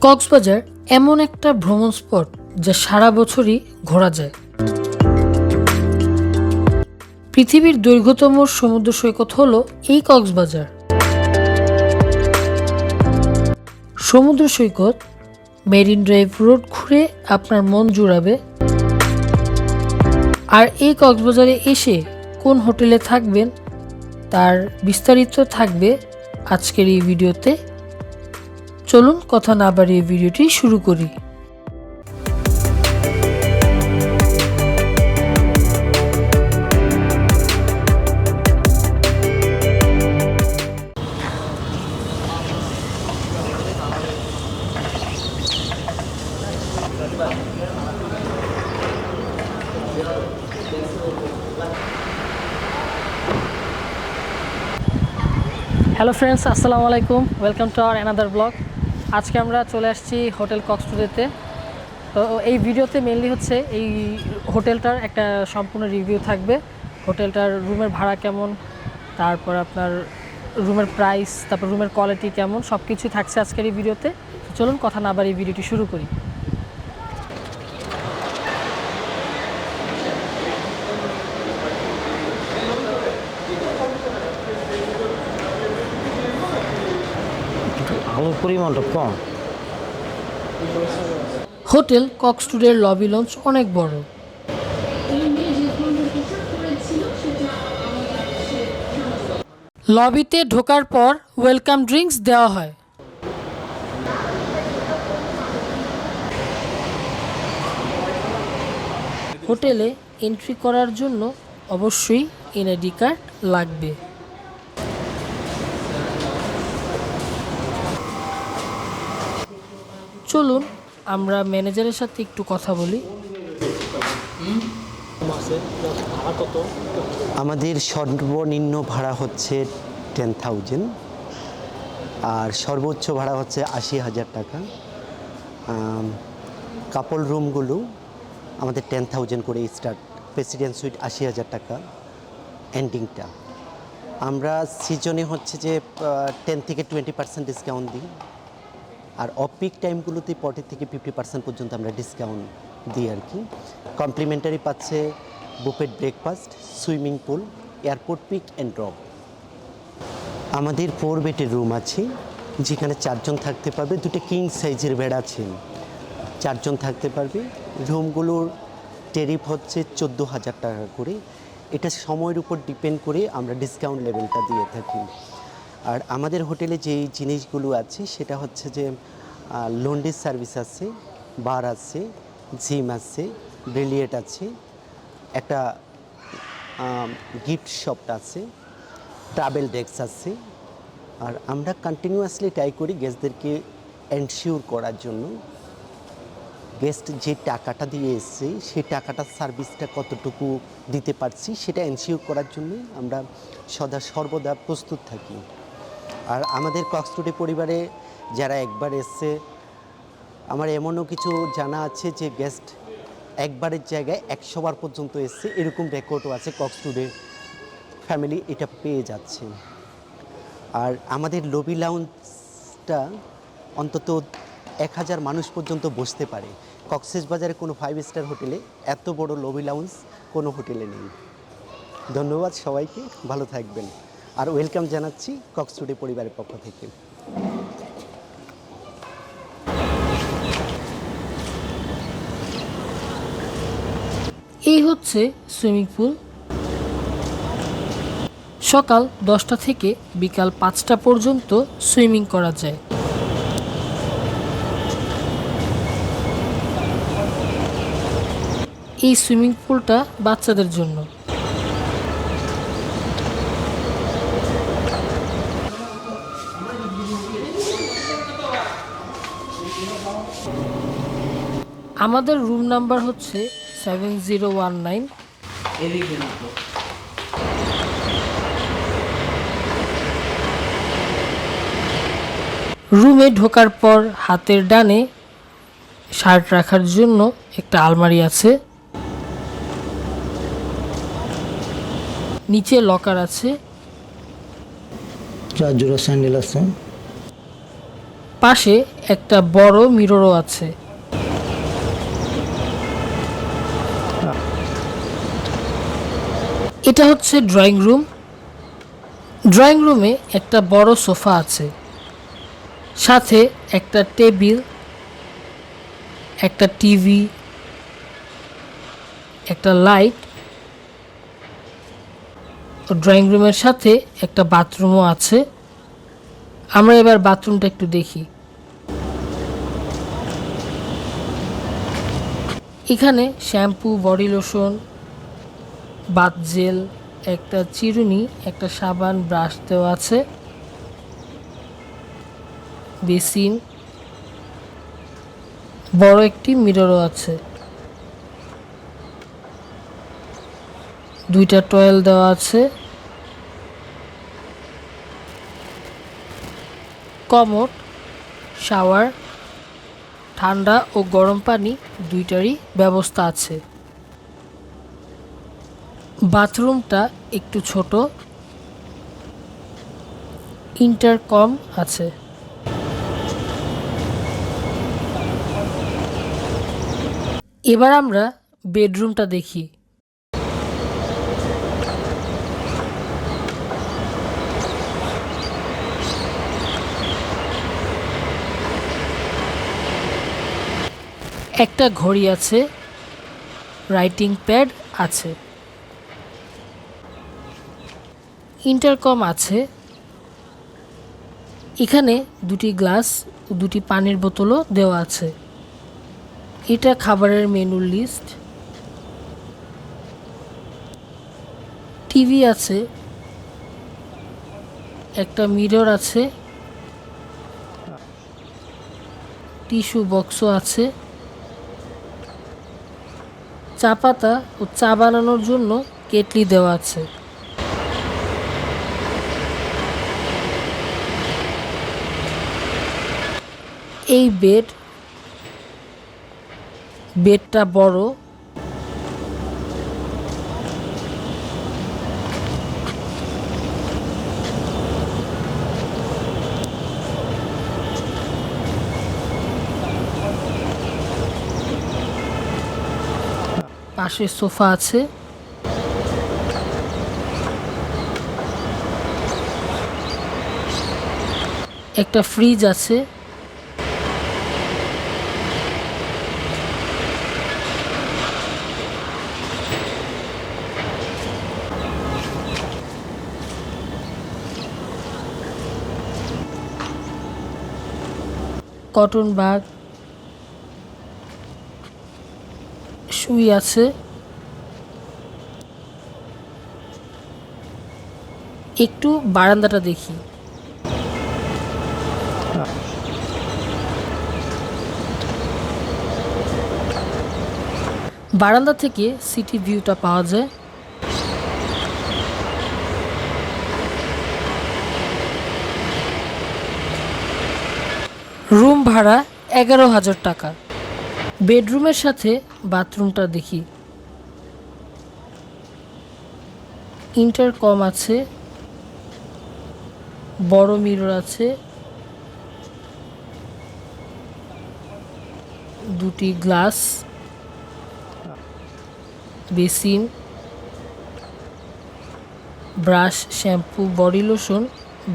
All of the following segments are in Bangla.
কক্সবাজার এমন একটা ভ্রমণ স্পট যা সারা বছরই ঘোরা যায়। পৃথিবীর দৈর্ঘ্যতম সমুদ্র সৈকত হলো এই কক্সবাজার। সমুদ্র সৈকত, মেরিন ড্রাইভ রোড ঘুরে আপনার মন জুড়াবে। আর এই কক্সবাজারে এসে কোন হোটেলে থাকবেন, তার বিস্তারিত থাকবে আজকের এই ভিডিওতে। চলুন কথা না বাড়িয়ে ভিডিওটি শুরু করি। হ্যালো ফ্রেন্ডস আসসালামু আলাইকুম welcome to our another blog আজকে আমরা চলে আসছি হোটেল কক্সটুডেতে তো এই ভিডিওতে মেনলি হচ্ছে এই হোটেলটার একটা সম্পূর্ণ রিভিউ থাকবে। হোটেলটার রুমের ভাড়া কেমন, তারপর আপনার রুমের প্রাইস তারপর রুমের কোয়ালিটি কেমন সব কিছুই থাকছে আজকের এই ভিডিওতে। চলুন কথা না বাড়ি ভিডিওটি শুরু করি। পরিমাণটা কম। হোটেল কক্সটুডের লবি লঞ্চ অনেক বড়। লবিতে ঢোকার পর ওয়েলকাম ড্রিঙ্কস দেওয়া হয়। হোটেলে এন্ট্রি করার জন্য অবশ্যই এনআইডি কার্ড লাগবে। চলুন, আমরা ম্যানেজারের সাথে একটু কথা বলি। আমাদের সর্বনিম্ন ভাড়া হচ্ছে টেন থাউজেন্ড আর সর্বোচ্চ ভাড়া হচ্ছে আশি হাজার টাকা। কাপল রুমগুলো আমাদের টেন থাউজেন্ড করে স্টার্ট প্রেসিডেন্ট সুইট আশি হাজার টাকা এন্ডিংটা আমরা সিজনে হচ্ছে যে টেন থেকে টোয়েন্টি পার্সেন্ট ডিসকাউন্ট দিই। আর অপিক টাইমগুলোতে ফর্টি থেকে ফিফটি পার্সেন্ট পর্যন্ত আমরা ডিসকাউন্ট দিই আর কি। কমপ্লিমেন্টারি পাচ্ছে buffet breakfast swimming pool airport pick and drop আমাদের ফোর বেডের রুম আছে, যেখানে চারজন থাকতে পারবে, দুটো কিং সাইজের বেড আছে। চারজন থাকতে পারবে রুমগুলোর টেরিফ হচ্ছে চোদ্দ হাজার টাকা করে। এটা সময়ের উপর ডিপেন্ড করে আমরা ডিসকাউন্ট লেভেলটা দিয়ে থাকি। আর আমাদের হোটেলে যেই জিনিসগুলো আছে, সেটা হচ্ছে যে লন্ড্রি সার্ভিস আছে, বার আছে, জিম আছে ব্রিলিয়েট আছে, একটা গিফট শপ আছে, ট্রাভেল ডেস্ক আছে। আর আমরা কন্টিনিউয়াসলি ট্রাই করি গেস্টদেরকে এনশিওর করার জন্য। গেস্ট যে টাকাটা দিয়ে এসছে, সেই টাকাটার সার্ভিসটা কতটুকু দিতে পারছি, সেটা এনশিওর করার জন্য আমরা সদা সর্বদা প্রস্তুত থাকি। আর আমাদের কক্সটুডে পরিবারে যারা একবার এসছে, আমার এমনও কিছু জানা আছে যে গেস্ট একবারের জায়গায় একশোবার পর্যন্ত এসছে, এরকম রেকর্ডও আছে কক্সটুডে ফ্যামিলি এটা পেয়ে যাচ্ছে। আর আমাদের লবি লাউঞ্জটা অন্তত এক হাজার মানুষ পর্যন্ত বসতে পারে। কক্সেস বাজারে কোনো ফাইভ স্টার হোটেলে, এত বড় লবি লাউঞ্জ কোনো হোটেলে নেই। ধন্যবাদ সবাইকে, ভালো থাকবেন। আর ওয়েলকাম জানাচ্ছি কক্সটুডে পরিবারের পক্ষ থেকে। এই হচ্ছে সুইমিং পুল। সকাল দশটা থেকে বিকাল পাঁচটা পর্যন্ত সুইমিং করা যায়। এই সুইমিং পুলটা বাচ্চাদের জন্য। আমাদের রুম নাম্বার হচ্ছে সেভেন জিরো ওয়ান নাইন রুমে ঢোকার পর হাতের ডানে শার্ট রাখার জন্য একটা আলমারি আছে। নিচে লকার আছে। চার জোড়া স্যান্ডেল আছে। পাশে একটা বড় মিররও আছে। এটা হচ্ছে ড্রয়িং রুম ড্রয়িং রুমে একটা বড় সোফা আছে। সাথে একটা টেবিল একটা টিভি একটা লাইট ড্রয়িং রুমের সাথে একটা বাথরুমও আছে। আমরা এবার বাথরুমটা একটু দেখি। এখানে shampoo body lotion bath gel, একটা চিরুনি, একটা সাবান, ব্রাশ দেওয়া আছে। বেসিন। বড় একটি মিররও আছে। দুইটা টয়েল দেওয়া আছে। কমোড শাওয়ার, ঠান্ডা ও গরম পানি দুইটারই ব্যবস্থা আছে। বাথরুমটা একটু ছোট। ইন্টারকম আছে। এবার আমরা বেডরুমটা দেখি। একটা ঘড়ি আছে রাইটিং প্যাড আছে। ইন্টারকম আছে। এখানে দুটি গ্লাস ও দুটি পানির বোতলও দেওয়া আছে। এটা খাবারের মেনু লিস্ট। টিভি আছে। একটা মিরর আছে। টিস্যু বক্সও আছে। চা পাতা ও চা বানানোর জন্য কেটলি দেওয়া আছে। এই বেড বেডটা বড়। পাশে সোফা আছে। একটা ফ্রিজ আছে। কটন ব্যাগ শুই আছে। একটু বারান্দাটা দেখি। বারান্দা থেকে সিটি ভিউটা পাওয়া যায় রুম ভাড়া এগারো হাজার টাকা। বেডরুমের সাথে বাথরুমটা দেখি। ইন্টারকম আছে, বড় মিরর আছে, দুটি glass, basin, brush, shampoo, body lotion,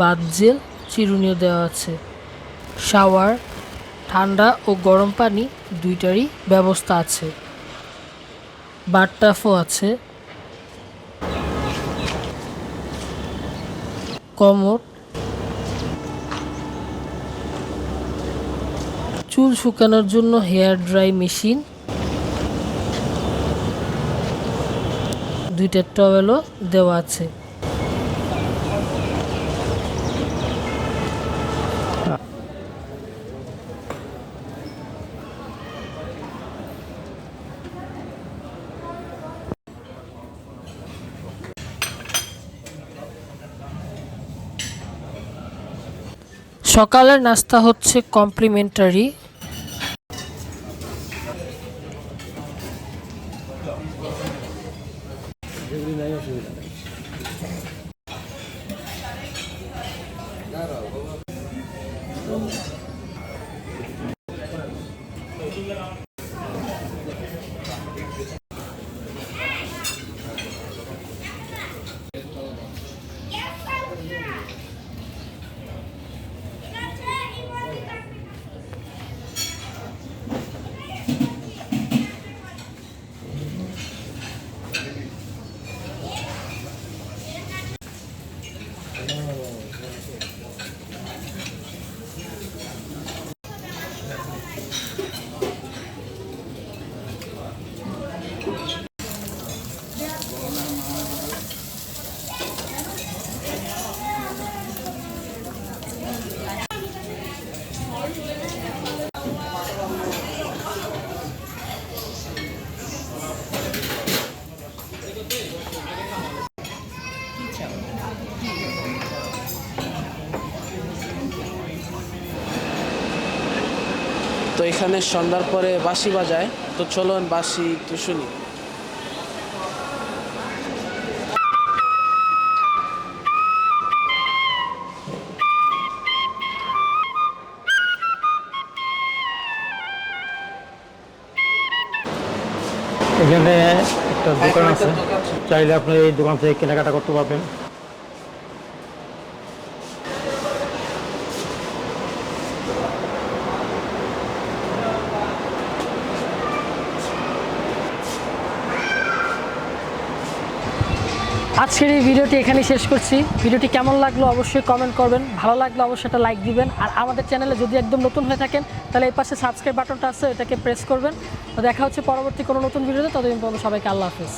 bath gel, চিরুনিও দেওয়া আছে। শাওয়ার ঠান্ডা ও গরম পানি দুইটারই ব্যবস্থা আছে। বাথটাফও আছে। কমর চুল শুকানোর জন্য হেয়ার ড্রাই মেশিন। দুইটা টওয়েলও দেওয়া আছে। সকালের নাস্তা হচ্ছে কমপ্লিমেন্টারি তো এখানে সন্ধ্যার পরে বাঁশি বাজায়। তো চলুন বাঁশি একটু শুনি। এখানে একটা দোকান আছে। চাইলে আপনি এই দোকান থেকে কেনাকাটা করতে পারবেন। আজকের এই ভিডিওটি এখানে শেষ করছি। ভিডিওটি কেমন লাগল অবশ্যই কমেন্ট করবেন। ভালো লাগল অবশ্যই একটা লাইক দিবেন। আর আমাদের চ্যানেলে যদি একদম নতুন হয়ে থাকেন, তাহলে এই পাশে সাবস্ক্রাইব বাটনটা আছে এটাকে প্রেস করবেন। তো দেখা হচ্ছে পরবর্তী কোনো নতুন ভিডিওতে, ততদিন পর্যন্ত সবাইকে আল্লাহ হাফিজ।